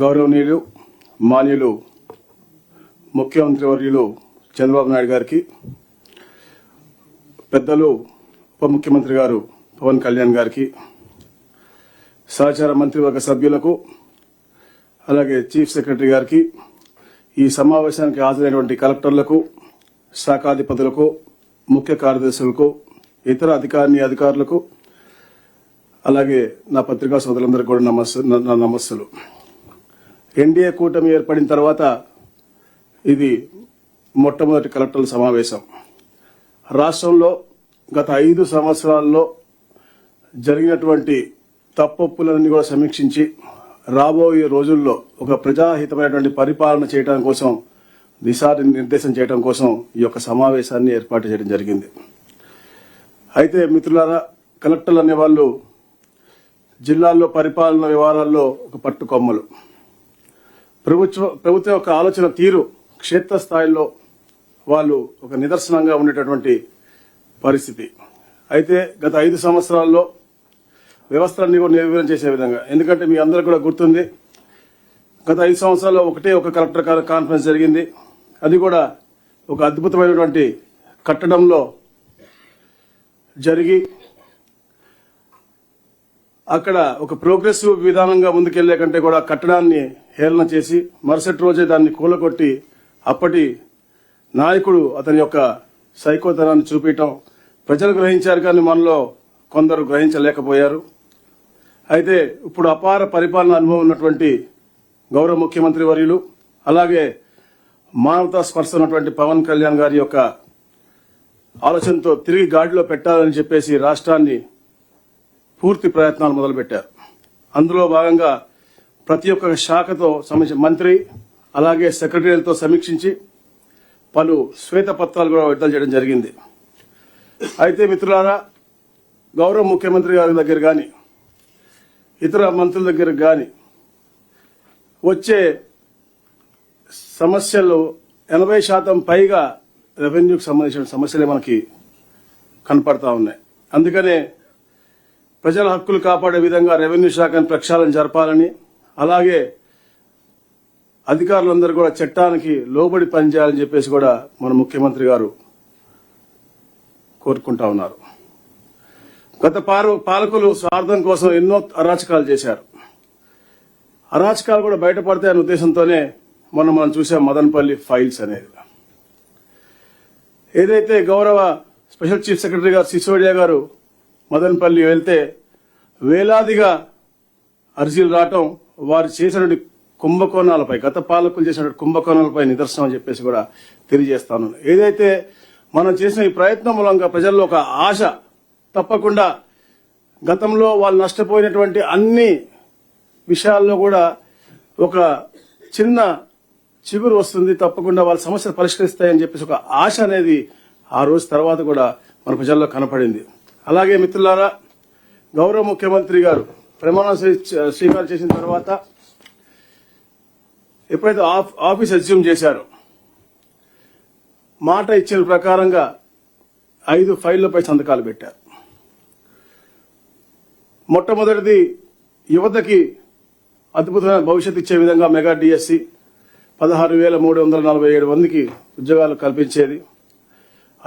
గౌరవనీయులు మాన్యులు ముఖ్యమంత్రి వర్యులు చంద్రబాబు నాయుడు గారికి పెద్దలు ఉప ముఖ్యమంత్రి గారు పవన్ కళ్యాణ్ గారికి సహచార మంత్రివర్గ సభ్యులకు అలాగే చీఫ్ సెక్రటరీ గారికి ఈ సమావేశానికి హాజరైనటువంటి కలెక్టర్లకు శాఖాధిపతులకు ముఖ్య కార్యదర్శులకు ఇతర అధికారిని అధికారులకు అలాగే నా పత్రికా సోదరులందరికీ కూడా నమస్సు నా నమస్సులు. ఎన్డీఏ కూటమి ఏర్పడిన తర్వాత ఇది మొట్టమొదటి కలెక్టర్ల సమావేశం. రాష్ట్రంలో గత ఐదు సంవత్సరాల్లో జరిగినటువంటి తప్పొప్పులన్నీ కూడా సమీక్షించి రాబోయే రోజుల్లో ఒక ప్రజాహితమైనటువంటి పరిపాలన చేయడం కోసం దిశా నిర్దేశం చేయడం కోసం ఈ యొక్క సమావేశాన్ని ఏర్పాటు చేయడం జరిగింది. అయితే మిత్రులారా కలెక్టర్లు అనేవాళ్ళు జిల్లాల్లో పరిపాలన వ్యవహారాల్లో ఒక పట్టుకొమ్మలు. ప్రభుత్వ ప్రభుత్వం యొక్క ఆలోచన తీరు క్షేత్రస్థాయిలో వాళ్ళు ఒక నిదర్శనంగా ఉండేటటువంటి పరిస్థితి. అయితే గత ఐదు సంవత్సరాల్లో వ్యవస్థలన్నీ కూడా నిర్వీర్యం చేసే విధంగా. ఎందుకంటే మీ అందరూ కూడా గుర్తుంది గత ఐదు సంవత్సరాల్లో ఒకటే ఒక కలెక్టర్ కాన్ఫరెన్స్ జరిగింది. అది కూడా ఒక అద్భుతమైనటువంటి కట్టడంలో జరిగి అక్కడ ఒక ప్రోగ్రెసివ్ విధానంగా ముందుకెళ్ళే కంటే కూడా కట్టడాన్ని హేళన చేసి మరుసటి రోజే దాన్ని కూలగొట్టి అప్పటి నాయకుడు అతని యొక్క సైకోతనాన్ని చూపించటం ప్రజలు గ్రహించారు కానీ మనలో కొందరు గ్రహించలేకపోయారు. అయితే ఇప్పుడు అపార పరిపాలన అనుభవం ఉన్నటువంటి గౌరవ ముఖ్యమంత్రి వర్యులు అలాగే మానవతా స్పర్శ ఉన్నటువంటి పవన్ కళ్యాణ్ గారి యొక్క ఆలోచనతో తిరిగి గాడిలో పెట్టాలని చెప్పేసి రాష్ట్రాన్ని పూర్తి ప్రయత్నాలు మొదలుపెట్టారు. అందులో భాగంగా ప్రతి ఒక్క శాఖతో సంబంధించిన మంత్రి అలాగే సెక్రటరీలతో సమీక్షించి పలు శ్వేతపత్రాలు కూడా విడుదల చేయడం జరిగింది. అయితే మిత్రులారా గౌరవ ముఖ్యమంత్రి గారి దగ్గర కానీ ఇతర మంత్రుల దగ్గర కానీ వచ్చే సమస్యలు ఎనభై శాతం పైగా రెవెన్యూకి సంబంధించిన సమస్యలే మనకి కనపడతా ఉన్నాయి. అందుకనే ప్రజల హక్కులు కాపాడే విధంగా రెవెన్యూ శాఖను ప్రక్షాళన జరపాలని అలాగే అధికారులందరూ కూడా చట్టానికి లోబడి పనిచేయాలని చెప్పేసి కూడా మన ముఖ్యమంత్రి గారు కోరుకుంటా ఉన్నారు. గత పాలకులు స్వార్థం కోసం ఎన్నో అరాచకాలు చేశారు. అరాచకాలు కూడా బయటపడతాయనే ఉద్దేశంతోనే మొన్న మనం చూసాం మదనపల్లి ఫైల్స్ అనేది. ఏదైతే గౌరవ స్పెషల్ చీఫ్ సెక్రటరీ గారు సిసోడియా గారు మదనపల్లి వెళ్తే వేలాదిగా అర్జీలు రావటం వారు చేసినటువంటి కుంభకోణాలపై గత పాలకులు చేసినటువంటి కుంభకోణాలపై నిదర్శనం అని చెప్పేసి కూడా తెలియజేస్తాను. ఏదైతే మనం చేసిన ఈ ప్రయత్నం మూలంగా ప్రజల్లో ఒక ఆశ తప్పకుండా గతంలో వాళ్ళు నష్టపోయినటువంటి అన్ని విషయాల్లో కూడా ఒక చిన్న చిగురు వస్తుంది. తప్పకుండా వాళ్ళ సమస్యలు పరిష్కరిస్తాయని చెప్పేసి ఒక ఆశ అనేది ఆ రోజు తర్వాత కూడా మన ప్రజల్లో కనపడింది. అలాగే మిత్రులారా గౌరవ ముఖ్యమంత్రి గారు ప్రమాణ స్వీ- స్వీకారం చేసిన తర్వాత ఎప్పుడైతే ఆఫ్- ఆఫీస్ అజ్యూమ్ చేశారో మాట ఇచ్చిన ప్రకారంగా ఐదు ఫైళ్ళపై సంతకాలు పెట్టారు. మొట్టమొదటిది యువతకి అద్భుతమైన భవిష్యత్తు ఇచ్చే విధంగా మెగా డిఎస్సి పదహారు వేల మూడు వందల నలభై ఏడు మందికి ఉద్యోగాలు కల్పించేది.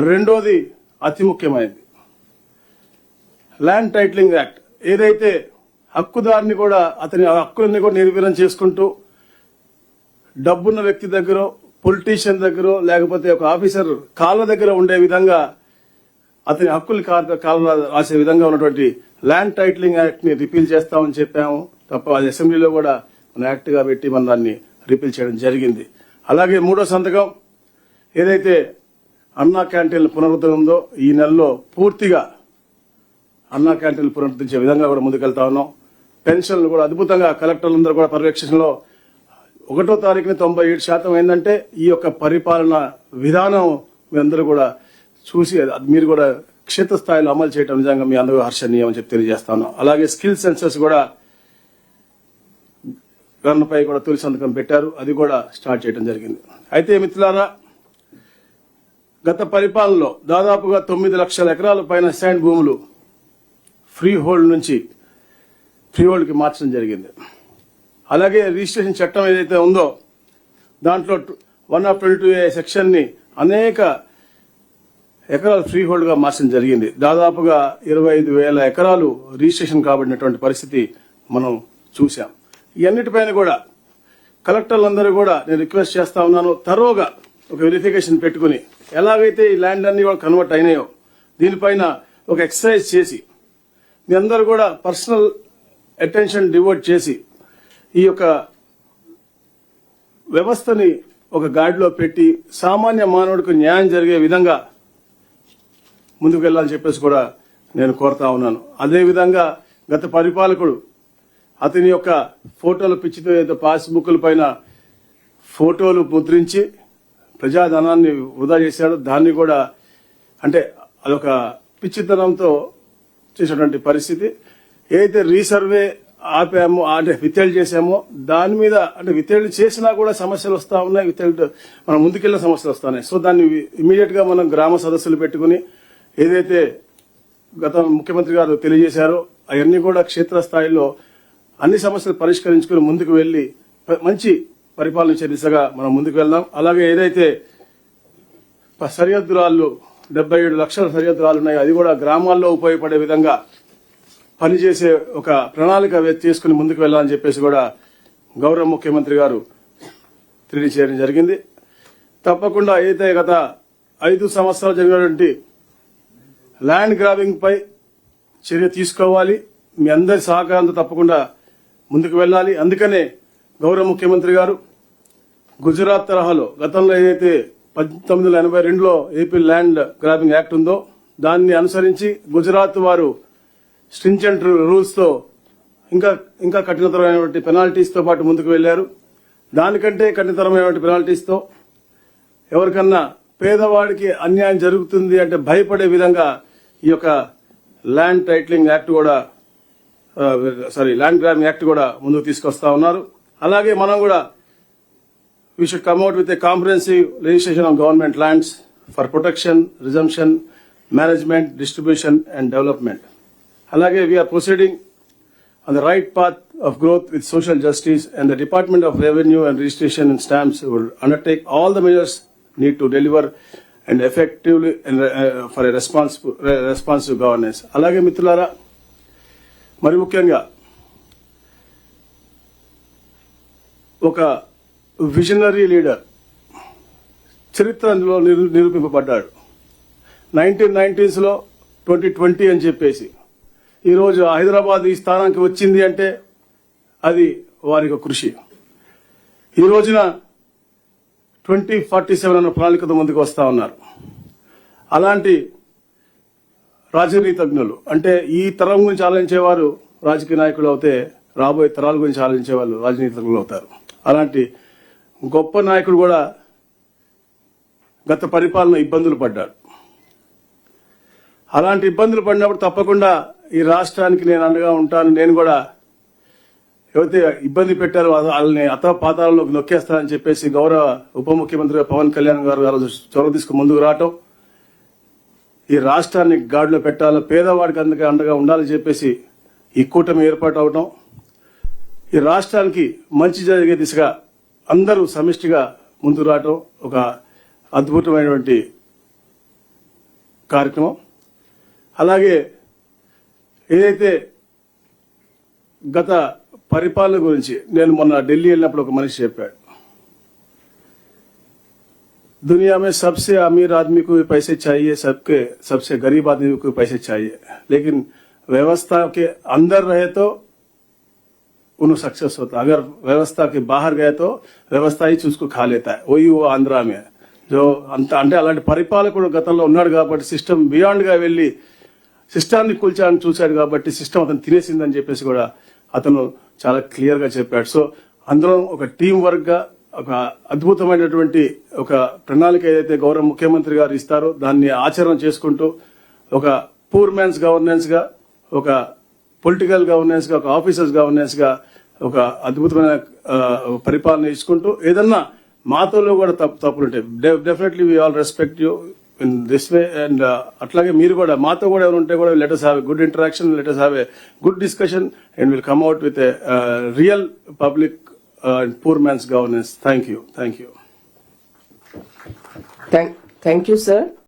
రెండోది అతి ముఖ్యమైనది ల్యాండ్ టైటిలింగ్ యాక్ట్ ఏదైతే హక్కుదారిని కూడా అతని హక్కులన్నీ కూడా నిర్వీర్యం చేసుకుంటూ డబ్బున్న వ్యక్తి దగ్గర పొలిటీషియన్ దగ్గర లేకపోతే ఒక ఆఫీసర్ కాళ్ళ దగ్గర ఉండే విధంగా అతని హక్కులు కాళ్ళ రాసే విధంగా ఉన్నటువంటి ల్యాండ్ టైటిలింగ్ యాక్ట్ని రిపీల్ చేస్తామని చెప్పాము. తప్ప అది అసెంబ్లీలో కూడా మన యాక్ట్గా పెట్టి మన దాన్ని రిపీల్ చేయడం జరిగింది. అలాగే మూడో సంతకం ఏదైతే అన్నా క్యాంటీన్ల పునరుద్ధరణంలో ఈ నెలలో పూర్తిగా అన్నా క్యాంటీన్లు పునరుద్ధరించే విధంగా కూడా ముందుకెళ్తా ఉన్నాం. పెన్షన్లు కూడా అద్భుతంగా కలెక్టర్లందరూ కూడా పర్యవేక్షణలో ఒకటో తారీఖున తొంభై ఏడు శాతం ఏంటంటే ఈ యొక్క పరిపాలన విధానం మీ అందరూ కూడా చూసి మీరు కూడా క్షేత్రస్థాయిలో అమలు చేయడం నిజంగా మీ అందరూ హర్షణీయం అని చెప్పి తెలియజేస్తాను అలాగే స్కిల్ సెన్సర్స్ కూడా గణపై కూడా తొలి సంతకం పెట్టారు. అది కూడా స్టార్ట్ చేయడం జరిగింది. అయితే మిత్రులారా గత పరిపాలనలో దాదాపుగా తొమ్మిది లక్షల ఎకరాల పైన శాండ్ భూములు ఫ్రీ హోల్డ్ నుంచి ఫ్రీ హోల్డ్కి మార్చడం జరిగింది. అలాగే రిజిస్ట్రేషన్ చట్టం ఏదైతే ఉందో దాంట్లో one of twenty two A సెక్షన్ని అనేక ఎకరాలు ఫ్రీ హోల్డ్గా మార్చడం జరిగింది. దాదాపుగా ఇరవై ఐదు వేల ఎకరాలు రిజిస్ట్రేషన్ కాబడినటువంటి పరిస్థితి మనం చూశాం. ఇవన్నిటిపైన కూడా కలెక్టర్లందరూ కూడా నేను రిక్వెస్ట్ చేస్తా ఉన్నాను. తరోగా ఒక వెరిఫికేషన్ పెట్టుకుని ఎలాగైతే ఈ ల్యాండ్ అన్ని కూడా కన్వర్ట్ అయినాయో దీనిపైన ఒక ఎక్సర్సైజ్ చేసి మీ అందరూ కూడా పర్సనల్ అటెన్షన్ డివోట్ చేసి ఈ యొక్క వ్యవస్థని ఒక గాడిలో పెట్టి సామాన్య మానవుడికి న్యాయం జరిగే విధంగా ముందుకు వెళ్ళాలని చెప్పేసి కూడా నేను కోరుతా ఉన్నాను. అదేవిధంగా గత పరిపాలకుడు అతని యొక్క ఫోటోలు పిచ్చితో ఏదో పాస్బుక్ల పైన ఫోటోలు ముద్రించి ప్రజాధనాన్ని వృధా చేశాడు. దాన్ని కూడా అంటే అదొక పిచ్చితనంతో చేసినటువంటి పరిస్థితి. ఏదైతే రీసర్వే ఆపాము అంటే విత్తేళ్ళు చేసామో దాని మీద అంటే విత్తేళ్ళు చేసినా కూడా సమస్యలు వస్తా ఉన్నాయి. విత్తేళ్ళు మనం ముందుకెళ్ళిన సమస్యలు వస్తున్నాయి సో దాన్ని ఇమీడియట్గా మనం గ్రామ సదస్సులు పెట్టుకుని ఏదైతే గత ముఖ్యమంత్రి గారు తెలియజేశారో అవన్నీ కూడా క్షేత్రస్థాయిలో అన్ని సమస్యలు పరిష్కరించుకుని ముందుకు వెళ్ళి మంచి పరిపాలన దిశగా మనం ముందుకు వెళ్దాం. అలాగే ఏదైతే సరిహద్దు రాళ్ళు డెబ్బై ఏడు లక్షల సరిహద్దులు ఉన్నాయి అది కూడా గ్రామాల్లో ఉపయోగపడే విధంగా పనిచేసే ఒక ప్రణాళిక తీసుకుని ముందుకు వెళ్ళాలని చెప్పేసి కూడా గౌరవ ముఖ్యమంత్రి గారు తెలియజేయడం జరిగింది. తప్పకుండా అయితే గత ఐదు సంవత్సరాలు జరిగినటువంటి ల్యాండ్ గ్రాబింగ్ పై చర్య తీసుకోవాలి. మీ అందరి సహకారంతో తప్పకుండా ముందుకు వెళ్ళాలి. అందుకనే గౌరవ ముఖ్యమంత్రి గారు గుజరాత్ తరహాలో గతంలో ఏదైతే పంతొమ్మిది వందల ఎనభై రెండులో ఏపీ ల్యాండ్ గ్రాబింగ్ యాక్ట్ ఉందో దాన్ని అనుసరించి గుజరాత్ వారు స్ట్రింజెంట్ రూల్స్తో ఇంకా ఇంకా కఠినతరమైనటువంటి పెనాల్టీస్తో పాటు ముందుకు వెళ్ళారు దానికంటే కఠినతరమైనటువంటి పెనాల్టీస్తో ఎవరికన్నా పేదవాడికి అన్యాయం జరుగుతుంది అంటే భయపడే విధంగా ఈ యొక్క ల్యాండ్ టైటిలింగ్ యాక్ట్ కూడా సారీ ల్యాండ్ గ్రాబింగ్ యాక్ట్ కూడా ముందుకు తీసుకొస్తా ఉన్నారు. అలాగే మనం కూడా we should come out with a comprehensive legislation on government lands for protection, resumption, management, distribution, and development. Alage, we are proceeding on the right path of growth with social justice, and the Department of Revenue and Registration and Stamps will undertake all the measures need to deliver and effectively and, uh, for a responsible, responsive governance. అలాగే మిత్రులారా మరి ముఖ్యంగా ఒక visionary leader చరిత్ర అందులో నిరూపింపబడ్డాడు. Nineteen నైన్టీస్లో twenty twenty అని చెప్పేసి. ఈరోజు హైదరాబాద్ ఈ స్థానానికి వచ్చింది అంటే అది వారి యొక్క కృషి. ఈ రోజున ట్వంటీ ఫార్టీ సెవెన్ అన్న ప్రణాళికతో ముందుకు వస్తా ఉన్నారు. అలాంటి రాజనీతజ్ఞులు అంటే ఈ తరం గురించి ఆలోచించేవారు రాజకీయ నాయకులు అవుతే రాబోయే తరాల గురించి ఆలోచించే వాళ్ళు రాజనీతజ్ఞులు అవుతారు. అలాంటి గొప్ప నాయకుడు కూడా గత పరిపాలన ఇబ్బందులు పడ్డాడు. అలాంటి ఇబ్బందులు పడినప్పుడు తప్పకుండా ఈ రాష్ట్రానికి నేను అండగా ఉంటాను నేను కూడా ఎవరైతే ఇబ్బంది పెట్టారో వాళ్ళని అత పాతాలలోకి నొక్కేస్తానని చెప్పేసి గౌరవ ఉప ముఖ్యమంత్రి పవన్ కళ్యాణ్ గారు గారు చొరవ తీసుకుని ముందుకు రావటం ఈ రాష్ట్రాన్ని గాడిలో పెట్టాలి పేదవాడికి అందుకే అండగా ఉండాలని చెప్పేసి ఈ కూటమి ఏర్పాటు అవటం ఈ రాష్ట్రానికి మంచి జరిగే దిశగా అందరూ సమిష్టిగా ముందుకు రావటం ఒక అద్భుతమైనటువంటి కార్యక్రమం అలాగే ఏదైతే గత పరిపాలన గురించి నేను మొన్న ఢిల్లీ వెళ్ళినప్పుడు ఒక మనిషి చెప్పాడు दुनिया में सबसे अमीर आदमी को भी पैसे चाहिए सबके सबसे गरीब आदमी को भी पैसे चाहिए लेकिन व्यवस्था के अंदर रहे तो उन्हें सक्सेस होता अगर व्यवस्था के बाहर गए तो వ్యవస్థ ఇచ్చి उसको खा लेता है वही वो ఆంధ్రా में जो అంత అంటే అలాంటి పరిపాలకుడు గతంలో ఉన్నాడు కాబట్టి సిస్టమ్ బియాండ్ గా వెళ్లి సిస్టాన్ని కూల్చాలని చూశాడు కాబట్టి సిస్టమ్ అతను తినేసిందని చెప్పేసి కూడా అతను చాలా క్లియర్ గా చెప్పాడు సో అందరం ఒక టీం వర్క్ గా ఒక అద్భుతమైనటువంటి ఒక ప్రణాళిక ఏదైతే గౌరవ ముఖ్యమంత్రి గారు ఇస్తారో దాన్ని ఆచరణ చేసుకుంటూ ఒక పూర్ మ్యాన్స్ గవర్నెన్స్ గా ఒక పొలిటికల్ గవర్నెన్స్గా ఒక ఆఫీసర్స్ గవర్నెన్స్గా ఒక అద్భుతమైన పరిపాలన ఇచ్చుకుంటూ ఏదన్నా మాతోలో కూడా తప్పు తప్పులు ఉంటాయి definitely we all respect you in this way and అట్లాగే మీరు కూడా మాతో కూడా ఎవరు ఉంటే కూడా letters have good interaction letters have a good discussion and will come out with a real public and poor man's governance thank you thank you thank you sir.